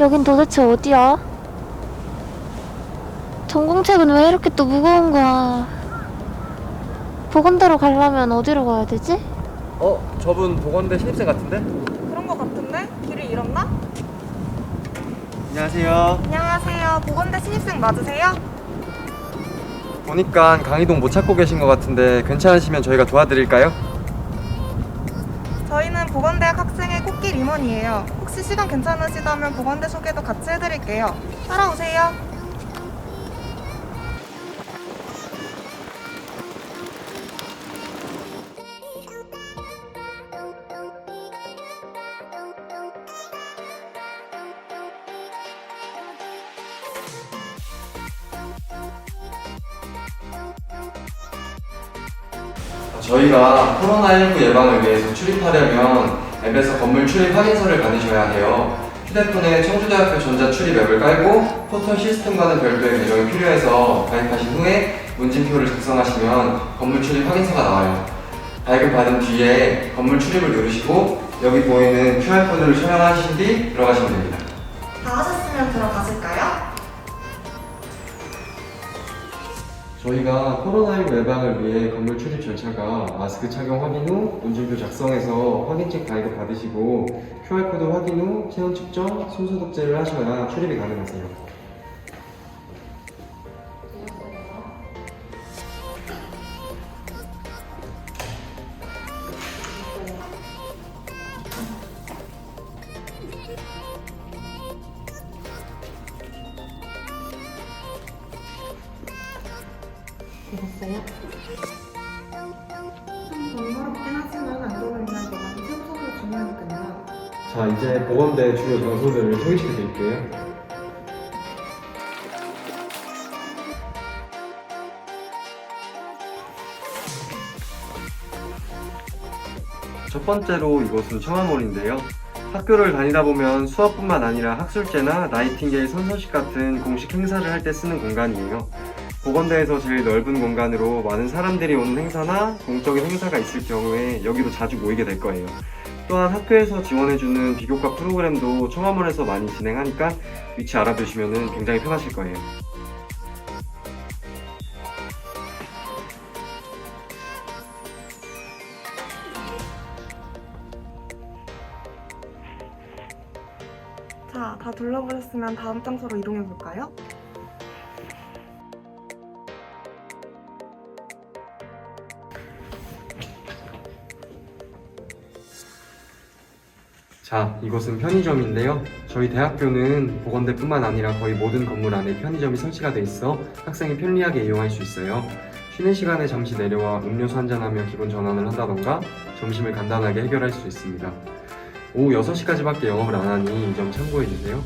여긴 도대체 어디야? 전공책은 왜 이렇게 또 무거운 거야? 보건대로 가려면 어디로 가야 되지? 어, 저분 보건대 신입생 같은데? 그런 거 같은데? 길을 잃었나? 안녕하세요. 안녕하세요. 보건대 신입생 맞으세요? 보니까 강의동 못 찾고 계신 것 같은데 괜찮으시면 저희가 도와드릴까요? 저희는 보건대학 학생 의 꽃길 임원이에요. 혹시 시간 괜찮으시다면 보건대 소개도 같이 해드릴게요. 따라오세요. 저희가 코로나19 예방을 위해서 출입하려면 앱에서 건물 출입 확인서를 받으셔야 해요. 휴대폰에 청주대학교 전자 출입 앱을 깔고 포털 시스템과는 별도의 계정이 필요해서 가입하신 후에 문진표를 작성하시면 건물 출입 확인서가 나와요. 발급받은 뒤에 건물 출입을 누르시고 여기 보이는 QR코드를 촬영하신 뒤 들어가시면 됩니다. 다 하셨으면 들어가실까요? 저희가 코로나19 예방을 위해 건물 출입 절차가 마스크 착용 확인 후 문진표 작성해서 확인책 발급 받으시고 QR코드 확인 후 체온 측정, 손소독제를 하셔야 출입이 가능하세요. 되셨어요? 자, 이제 보건대 주요 장소들을 소개시켜 드릴게요. 첫 번째로 이곳은 청아몰인데요. 학교를 다니다 보면 수업뿐만 아니라 학술제나 나이팅게일 선서식 같은 공식 행사를 할 때 쓰는 공간이에요. 보건대에서 제일 넓은 공간으로 많은 사람들이 오는 행사나 공적인 행사가 있을 경우에 여기도 자주 모이게 될 거예요. 또한 학교에서 지원해주는 비교과 프로그램도 청화몰에서 많이 진행하니까 위치 알아두시면 굉장히 편하실 거예요. 자, 다 둘러보셨으면 다음 장소로 이동해 볼까요? 자, 이곳은 편의점인데요. 저희 대학교는 보건대뿐만 아니라 거의 모든 건물 안에 편의점이 설치가 돼 있어 학생이 편리하게 이용할 수 있어요. 쉬는 시간에 잠시 내려와 음료수 한잔하며 기본 전환을 한다던가 점심을 간단하게 해결할 수 있습니다. 오후 6시까지밖에 영업을 안 하니 이 점 참고해 주세요.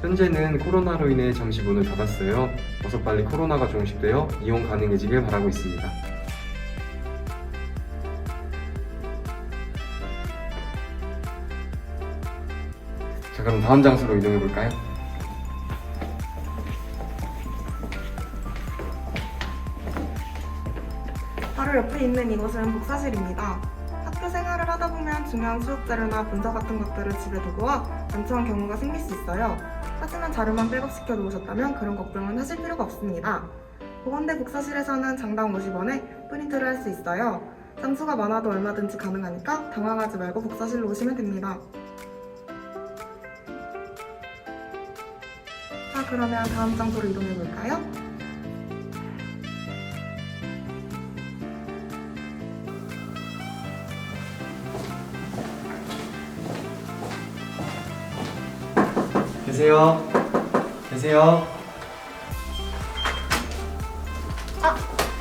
현재는 코로나로 인해 잠시 문을 닫았어요. 어서 빨리 코로나가 종식되어 이용 가능해지길 바라고 있습니다. 그럼 다음 장소로 이동해 볼까요? 바로 옆에 있는 이곳은 복사실입니다. 학교 생활을 하다 보면 중요한 수업 자료나 문서 같은 것들을 집에 두고 와 난처한 경우가 생길 수 있어요. 하지만 자료만 백업시켜 놓으셨다면 그런 걱정은 하실 필요가 없습니다. 보건대 복사실에서는 장당 50원에 프린트를 할 수 있어요. 장수가 많아도 얼마든지 가능하니까 당황하지 말고 복사실로 오시면 됩니다. 그러면 다음 장소로 이동해 볼까요? 계세요? 계세요?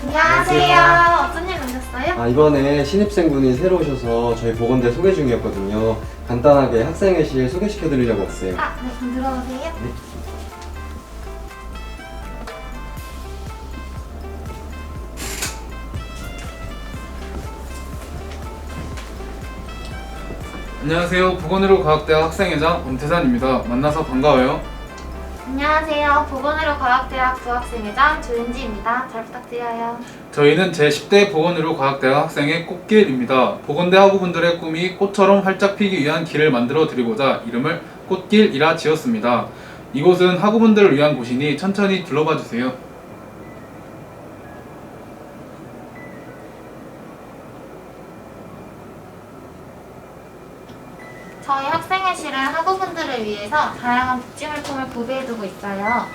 안녕하세요. 어떤 일 오셨어요? 아, 이번에 신입생분이 새로 오셔서 저희 보건대 소개 중이었거든요. 간단하게 학생회실 소개시켜 드리려고 왔어요. 아, 네, 그럼 들어오세요. 안녕하세요. 보건의료 과학대학 학생회장 엄태산입니다. 만나서 반가워요. 안녕하세요. 보건의료 과학대학 부학생회장 조윤지입니다. 잘 부탁드려요. 저희는 제10대 보건의료 과학대학 학생의 꽃길입니다. 보건대 학우분들의 꿈이 꽃처럼 활짝 피기 위한 길을 만들어 드리고자 이름을 꽃길이라 지었습니다. 이곳은 학우분들을 위한 곳이니 천천히 둘러봐 주세요. 저희 학생회실은 학우분들을 위해서 다양한 복지 물품을 구비해두고 있어요.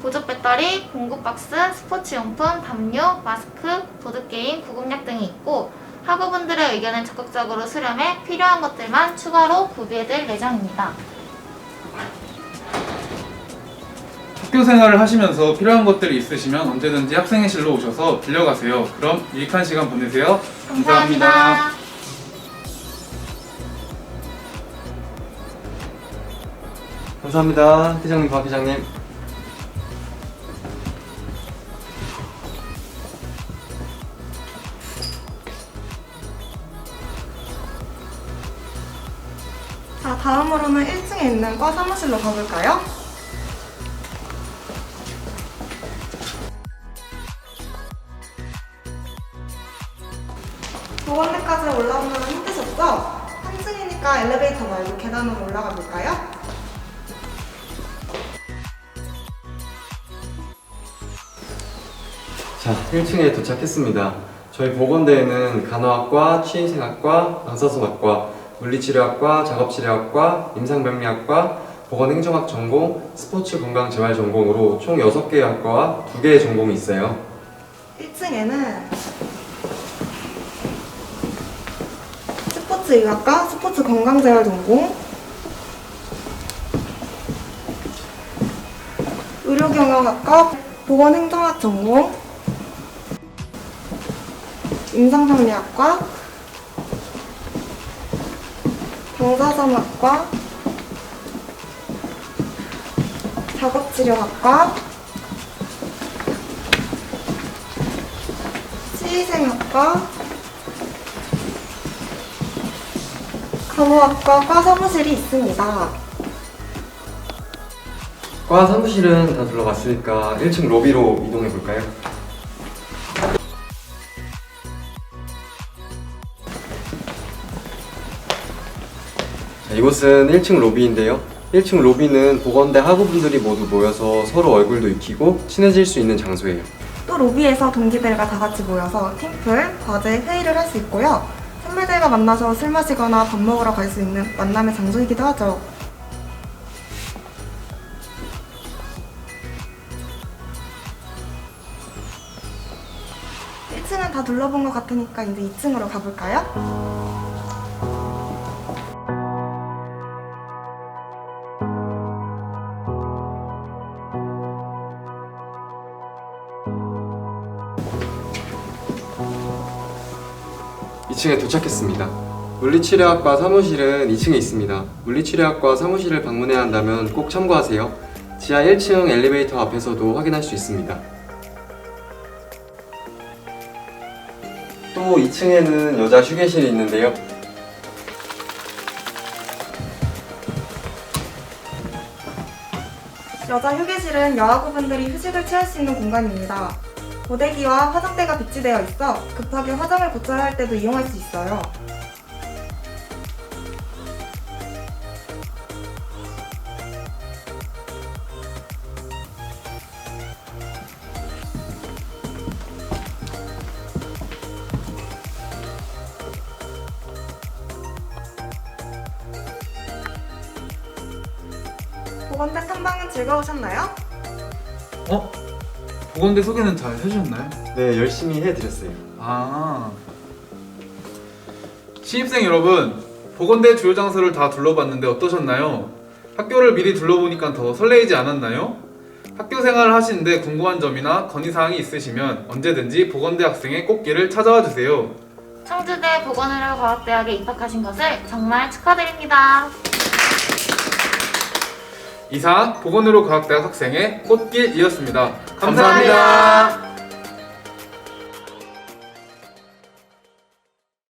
보조 배터리, 공구 박스, 스포츠 용품, 담요, 마스크, 보드 게임, 구급약 등이 있고 학우분들의 의견을 적극적으로 수렴해 필요한 것들만 추가로 구비해둘 예정입니다. 학교 생활을 하시면서 필요한 것들이 있으시면 언제든지 학생회실로 오셔서 빌려가세요. 그럼 유익한 시간 보내세요. 감사합니다. 감사합니다. 회장님, 박 회장님. 자, 다음으로는 1층에 있는 과 사무실로 가볼까요? 보건대까지 올라오면 힘드셨죠? 한 층이니까 엘리베이터 말고 계단으로 올라가 볼까요? 자, 1층에 도착했습니다. 저희 보건대에는 간호학과, 취인생학과, 방사선학과, 물리치료학과, 작업치료학과, 임상병리학과, 보건행정학 전공, 스포츠 건강 재활 전공으로 총 6개의 학과와 2개의 전공이 있어요. 1층에는 스포츠 의학과, 스포츠 건강 재활 전공, 의료경영학과, 보건행정학 전공, 임상병리학과, 방사선학과, 작업치료학과, 치의생학과, 간호학과 과 사무실이 있습니다. 과 사무실은 다 둘러봤으니까 1층 로비로 이동해 볼까요? 이곳은 1층 로비인데요. 1층 로비는 보건대 학우분들이 모두 모여서 서로 얼굴도 익히고 친해질 수 있는 장소예요. 또 로비에서 동기들과 다 같이 모여서 팀플, 과제, 회의를 할 수 있고요. 선배들과 만나서 술 마시거나 밥 먹으러 갈 수 있는 만남의 장소이기도 하죠. 일층은다 둘러본 것 같으니까 이제 2층으로 가볼까요? 2층에 도착했습니다. 물리치료학과 사무실은 2층에 있습니다. 물리치료학과 사무실을 방문해야 한다면 꼭 참고하세요. 지하 1층 엘리베이터 앞에서도 확인할 수 있습니다. 또 2층에는 여자 휴게실이 있는데요. 여자 휴게실은 여학우분들이 휴식을 취할 수 있는 공간입니다. 고데기와 화장대가 비치되어 있어 급하게 화장을 고쳐야 할 때도 이용할 수 있어요. 보건대 탐방은 즐거우셨나요? 어? 보건대 소개는 잘 해주셨나요? 네, 열심히 해드렸어요. 아. 신입생 여러분, 보건대 주요 장소를 다 둘러봤는데 어떠셨나요? 학교를 미리 둘러보니까 더 설레이지 않았나요? 학교 생활을 하시는데 궁금한 점이나 건의사항이 있으시면 언제든지 보건대 학생의 꽃길을 찾아와 주세요. 청주대 보건의료 과학대학에 입학하신 것을 정말 축하드립니다. 이상 보건의료 과학대학 학생의 꽃길이었습 니다 감사합니다.